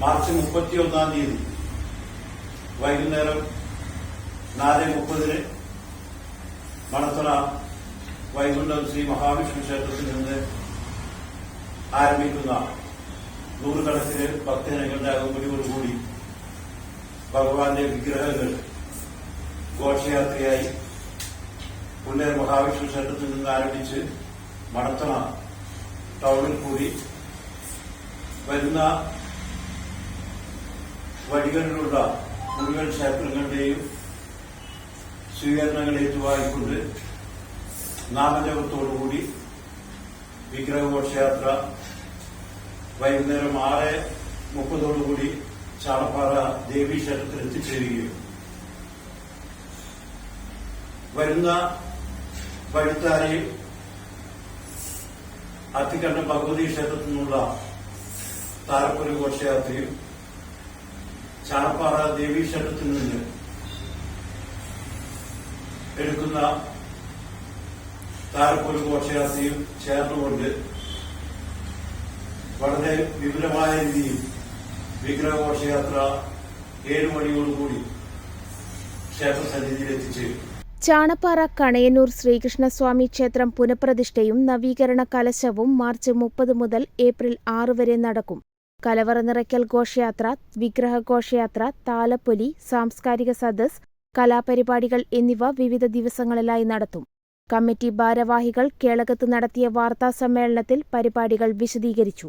March മുപ്പത്തിയൊന്നാം തീയതി വൈകുന്നേരം നാല് മുപ്പതിന് മണത്തറ വൈകുണ്ഠം ശ്രീ മഹാവിഷ്ണു ക്ഷേത്രത്തിൽ നിന്ന് ആരംഭിക്കുന്ന നൂറുകണക്കിന് ഭക്തജനങ്ങളുടെ അകമ്പടിയോടുകൂടി ഭഗവാന്റെ വിഗ്രഹങ്ങൾ ഘോഷയാത്രയായി പുന്നേർ മഹാവിഷ്ണു ക്ഷേത്രത്തിൽ നിന്ന് ആരംഭിച്ച് മണത്തണ ടൗണിൽ കൂടി വരുന്ന വഴികളിലുള്ള മുഴുവൻ ക്ഷേത്രങ്ങളുടെയും സ്വീകരണങ്ങൾ ഏറ്റുവാങ്ങിക്കൊണ്ട് നാമജപത്തോടുകൂടി വിഗ്രഹഘോഷയാത്ര വൈകുന്നേരം ആറ് മുപ്പതോടുകൂടി ചാളപ്പാറ ദേവീ ക്ഷേത്രത്തിൽ എത്തിച്ചേരുകയും വരുന്ന വഴിത്താരയിൽ അത്തിക്കണ്ട ഭഗവതി ക്ഷേത്രത്തിൽ നിന്നുള്ള താരപ്പുര ഘോഷയാത്രയും ചാണപ്പാറ ദേവീ ക്ഷേത്രത്തിൽ നിന്ന് എടുക്കുന്ന താരപ്പൂര് ഘോഷയാത്രയും ചേർന്നുകൊണ്ട് വളരെ വിപുലമായ രീതിയിൽ വിഗ്രഹഘോഷയാത്ര ഏഴ് മണിയോടുകൂടി ക്ഷേത്ര സന്നിധിയിൽ എത്തിച്ചേരും ചാണപ്പാറ കണയന്നൂർ ശ്രീകൃഷ്ണസ്വാമി ക്ഷേത്രം പുനഃപ്രതിഷ്ഠയും നവീകരണ കലശവും മാർച്ച് മുപ്പത് മുതൽ ഏപ്രിൽ ആറ് വരെ നടക്കും. കലവറ നിറയ്ക്കൽ ഘോഷയാത്ര വിഗ്രഹഘോഷയാത്ര താലപ്പൊലി സാംസ്കാരിക സദസ് കലാപരിപാടികൾ എന്നിവ വിവിധ ദിവസങ്ങളിലായി നടത്തും. കമ്മിറ്റി ഭാരവാഹികൾ കേളകത്ത് നടത്തിയ വാർത്താസമ്മേളനത്തിൽ പരിപാടികൾ വിശദീകരിച്ചു.